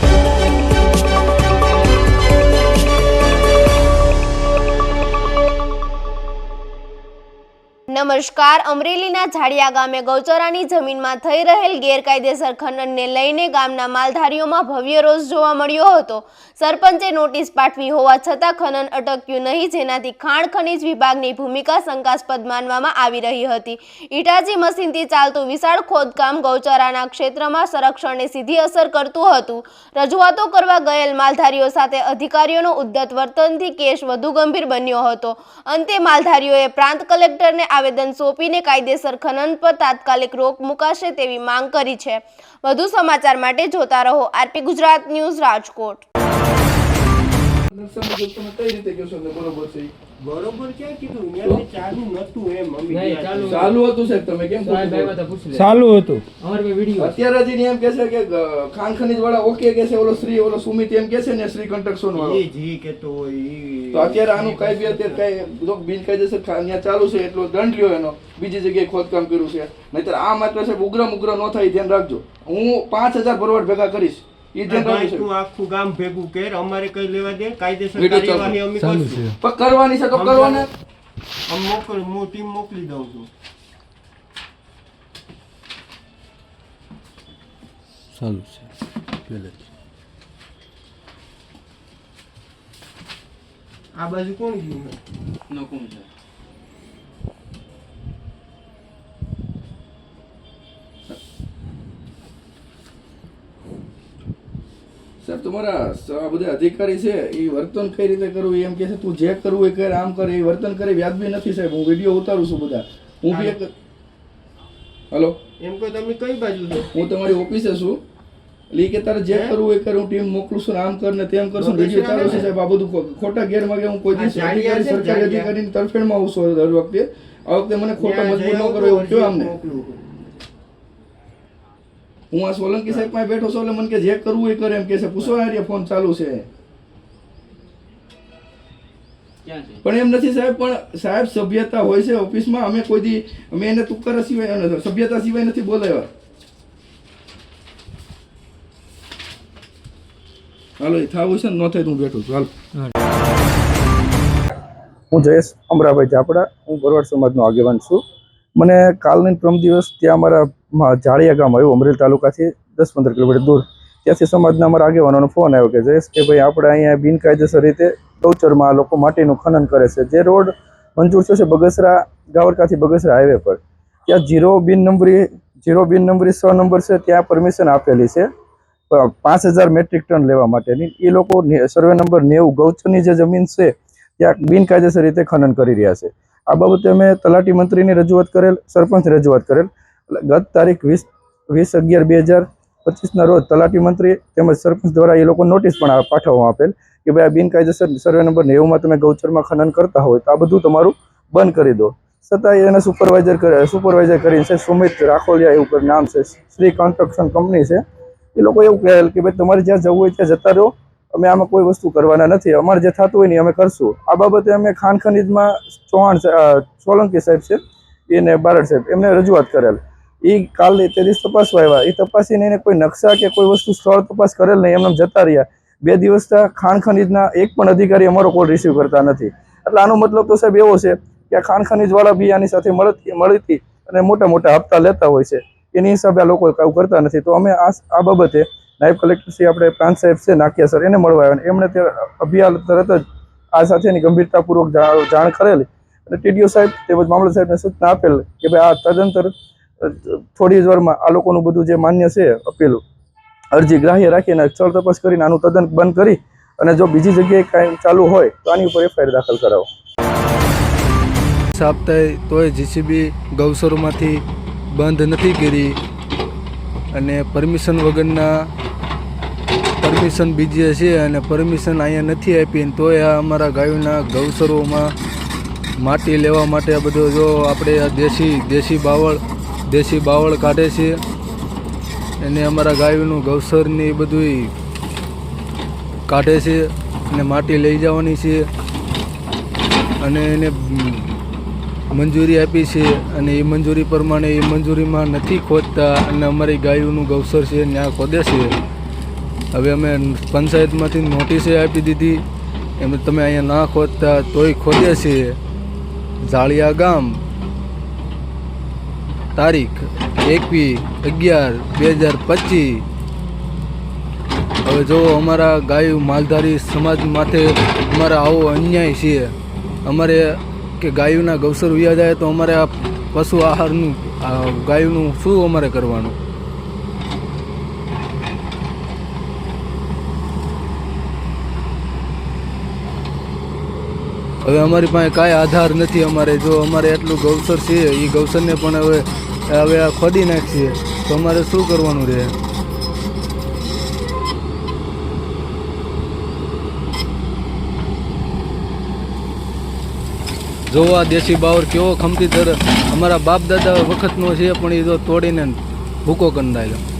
thank you. નમસ્કાર. અમરેલીના ઝાડિયા ગામે ગૌચરાની જમીનમાં થઈ રહેલ ગેરકાયદેસર ખનનને લઈને ગામના માલધારીઓમાં ભવ્ય રોષ જોવા મળ્યો હતો. સરપંચે નોટિસ પાઠવી હોવા છતાં ખનન અટક્યું નહીં, જેનાથી ખાણ ખનીજ વિભાગની ભૂમિકા શંકાસ્પદ માનવામાં આવી રહી હતી. ઇટાજી મશીનથી ચાલતું વિશાળ ખોદકામ ગૌચરાના ક્ષેત્રમાં સંરક્ષણને સીધી અસર કરતું હતું. રજૂઆતો કરવા ગયેલ માલધારીઓ સાથે અધિકારીઓનો ઉદ્ધત વર્તનથી કેસ વધુ ગંભીર બન્યો હતો. અંતે માલધારીઓએ પ્રાંત કલેક્ટરને આવેદન સોંપીને કાયદેસર ખનન પર તાત્કાલિક રોક મુકાશે તેવી માંગ કરી છે. વધુ સમાચાર માટે જોતા રહો આરપી ગુજરાત ન્યૂઝ રાજકોટ. ચાલુ. છે. હતું અત્યારે હજી એમ કે છે કે ખનીજ વાળા ઓકે કે છે ઓલો શ્રી ઓલો સુમિત એમ કે છે ને શ્રી કન્સ્ટ્રક્શન વાળો. જી તો અત્યારે આનું કઈ બી અત્યારે કઈ જો બિનકાયદેસર ખા- ત્યાં ચાલુ છે એટલો દંડ લ્યો એનો. બીજી જગ્યાએ ખોદકામ કર્યું છે. નહીતર આ માત્ર સાહેબ ઉગ્રમ ઉગ્ર ન થાય ધ્યાન રાખજો. હું પાંચ હજાર ભરવાડ ભેગા કરીશ. એ આ ધ્યાન ભાઈ રાખજો તું આખું ગામ ભેગું કર અમારે કઈ લેવા દે કાયદેસર કાર્યવાહી અમે કરશું. પણ કરવાની છે તો કરવાના. આમ મોકલ હું ટીમ મોકલી દઉં છું. ચાલુ છે. આ બાજુ કોણ ગયું? નકુમ છે. સાહેબ તમારા આ બધા અધિકારી છે એ વર્તન કઈ રીતે કરવું? એમ કે છે તું જે કરવું એ કર આમ કર. એ વર્તન કરે વ્યાજબી નથી સાહેબ. હું વીડિયો ઉતારું છું બધા. હું બી એક હલો? એમ કોઈ તમે કઈ બાજુ છો? હું તમારી ઓફિસે છું. એટલે કે તારે જે કરવું એ કર હું ટીમ મોકલું છું આમ કર ને તેમ કરશું વીડિયો ચાલુ છે સાહેબ. આ બધું ખોટા ગેરમાર્ગે હું કોઈ દિવસ અધિકારી સરકારી અધિકારીની તરફેણમાં આવું છું દર વખતે. આ વખતે મને ખોટા મજબૂર ન કરો એવું કયો અમને. હું આ સોલંકી સાહેબ પાસે બેઠો છું એટલે મને કે જે કરવું એ કરે એમ કે છે પૂછો આર્ય ફોન ચાલુ છે. પણ એમ નથી સાહેબ પણ સાહેબ સભ્યતા હોય છે ઓફિસમાં અમે કોઈ દી અમે એને તુક્કર સિવાય સભ્યતા સિવાય નથી બોલાવ્યા હાલો એ થાવું છે ને ન થાય હું બેઠું છું. હાલો. હું જયેશ અમરાભાઈ જાપડા હું બરવાડ સમાજનો આગેવાન છું. મને કાલની પ્રમ દિવસ ત્યાં અમારા જાળિયા ગામ આવ્યું, અમરેલી તાલુકાથી દસ પંદર કિલોમીટર દૂર. ત્યાંથી સમાજના અમારા આગેવાનોનો ફોન આવ્યો કે જયેશ કે ભાઈ આપણે અહીંયા બિનકાયદેસર રીતે ગૌચરમાં લોકો માટીનું ખનન કરે છે. જે રોડ મંજૂર થયો છે બગસરા ગાવરકાથી બગસરા હાઈવે પર. ત્યાં જીરો બિન નંબરી, જીરો બિન નંબરી સો નંબર છે, ત્યાં પરમિશન આપેલી છે. પાંચ હજાર મેટ્રિક ટન લેવા માટેની. એ લોકો સર્વે નંબર નેવું ગૌચરની જે જમીન છે, ત્યાં બિનકાયદેસર રીતે ખનન કરી રહ્યા છે. આ બાબતે અમે તલાટી મંત્રીની રજૂઆત કરેલ સરપંચ રજૂઆત કરેલ. ગત તારીખ વીસ વીસ અગિયાર બે હજાર પચીસના રોજ તલાટી મંત્રી તેમજ સરપંચ દ્વારા એ લોકો નોટિસ પણ પાઠવવામાં આપેલ કે ભાઈ આ બિનકાયદેસર સર્વે નંબર નેવુંમાં તમે ગૌચરમાં ખનન કરતા હોય તો આ બધું તમારું બંધ કરી દો. છતાં એને સુપરવાઇઝર કરે સુપરવાઇઝર કરીને છે સુમિત રાખોલિયા એવું કરી નામ છે, શ્રી કન્સ્ટ્રક્શન કંપની છે. એ લોકો એવું કહેલ કે ભાઈ તમારે જ્યાં જવું હોય ત્યાં જતા રહો. અમે આમાં કોઈ વસ્તુ કરવાના નથી. અમારે જે થતું હોય ને અમે કરશું. આ બાબતે અમે ખાન ખનીજમાં ચૌહાણ સોલંકી સાહેબ છે, એને બારડ સાહેબ, એમને રજૂઆત કરેલ. એ કાલે તે દિવસ તપાસવા આવ્યા એ તપાસીને એને કોઈ નકશા કે કોઈ વસ્તુ સ્થળ તપાસ કરેલ નહીં એમને જતા રહ્યા. બે દિવસના ખાણ ખનીજના એક પણ અધિકારી અમારો કોલ રિસીવ કરતા નથી. એટલે આનો મતલબ તો સાહેબ એવો છે કે આ ખાણ ખનીજવાળા બી આની સાથે મળતી મળતી અને મોટા મોટા હપ્તા લેતા હોય છે. એની હિસાબે આ લોકો કાંઈ કરતા નથી. તો અમે આ બાબતે નાયબ કલેક્ટર શ્રી આપણે પ્રાંત સાહેબ છે, નાકિયા સર, એને મળવા આવ્યા એમણે તે અભિયાન તરત જ આ સાથેની ગંભીરતાપૂર્વક જાણ કરેલી. અને ટીડીઓ સાહેબ તેમજ મામલત સાહેબને સૂચના આપેલ કે ભાઈ આ તદંતર થોડી જ વારમાં આ લોકોનું બધું જે માન્ય છે અપેલું, અરજી ગ્રાહ્ય રાખીને સ્થળ તપાસ કરીને આનું તદ્દન બંધ કરી અને જો બીજી જગ્યાએ કાંઈ ચાલુ હોય તો આની ઉપર એફઆઈઆર દાખલ કરાવો. સાપ્તાહે તોય જીસીબી ગૌસરોમાંથી બંધ નથી કરી અને પરમિશન વગરના પરમિશન બીજી છે અને પરમિશન અહીંયા નથી આપી તોય આ અમારા ગાયોના ગૌસરોમાં માટી લેવા માટે આ બધો જો આપણે દેશી દેશી બાવળ દેશી બાવળ કાઢે છે. એને અમારા ગાયોનું ગૌસરની બધુંય કાઢે છે અને માટી લઈ જવાની છે. અને એને મંજૂરી આપી છે અને એ મંજૂરી પ્રમાણે એ મંજૂરીમાં નથી ખોદતા અને અમારી ગાયોનું ગૌસર છે ત્યાં ખોદે છે. હવે અમે પંચાયતમાંથી નોટિસે આપી દીધી. એમ તમે અહીંયા ના ખોદતા તોય ખોદે છે. ઝાળિયા ગામ તારીખ એકવીસ અગિયાર બે હજાર પચીસ. હવે જો અમારા ગાય માલધારી સમાજ માથે અમારા આવો અન્યાય છે. અમારે કે ગાયોના ગૌસર વ્યા જાય તો અમારે આ પશુ આહારનું ગાયોનું શું અમારે કરવાનું? હવે અમારી પાસે કાંઈ આધાર નથી અમારે. જો અમારે એટલું ગૌસર છે એ ગૌસરને પણ હવે હવે આ ખોદી નાખીએ. તો અમારે શું કરવાનું રહે? જોવા દેશી બાવર કેવો ખમતી તર અમારા બાપ દાદા વખતનો છે, પણ એ તો તોડીને ભૂકો કરી